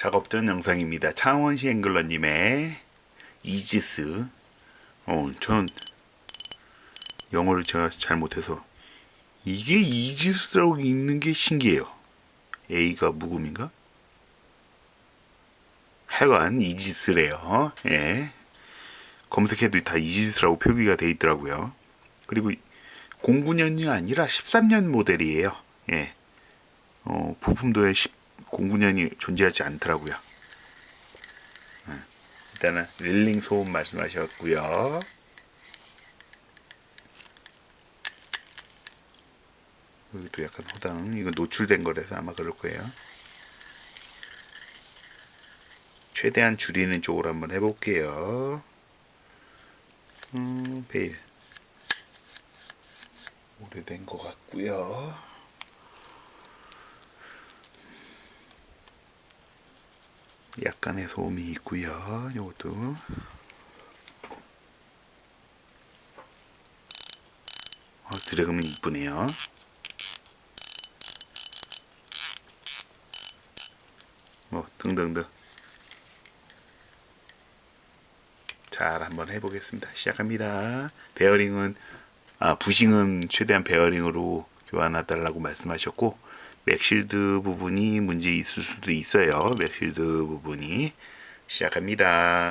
작업 전 영상입니다. 창원시 앵글러님의 이지스. 어, 저는 영어를 제가 잘 못해서 이게 이지스라고 읽는 게 신기해요. A가 묵음인가? 하여간 이지스래요. 예. 검색해도 다 이지스라고 표기가 돼 있더라고요. 그리고 09년이 아니라 13년 모델이에요. 예. 어, 부품도에 10, 09년이 존재하지 않더라고요. 예. 일단은 릴링 소음 말씀하셨고요. 여기도 약간 호당. 이거 노출된 거라서 아마 그럴 거예요. 최대한 줄이는 쪽으로 한번 해볼게요. 음, 베일. 오래된 것 같고요. 약간의 소음이 있고요. 요것도 어, 드래그면 이쁘네요. 뭐 등등등. 잘 한번 해보겠습니다. 시작합니다. 베어링은 아, 부싱은 최대한 베어링으로 교환해달라고 말씀하셨고 맥실드 부분이 문제 있을 수도 있어요. 맥실드 부분이 시작합니다.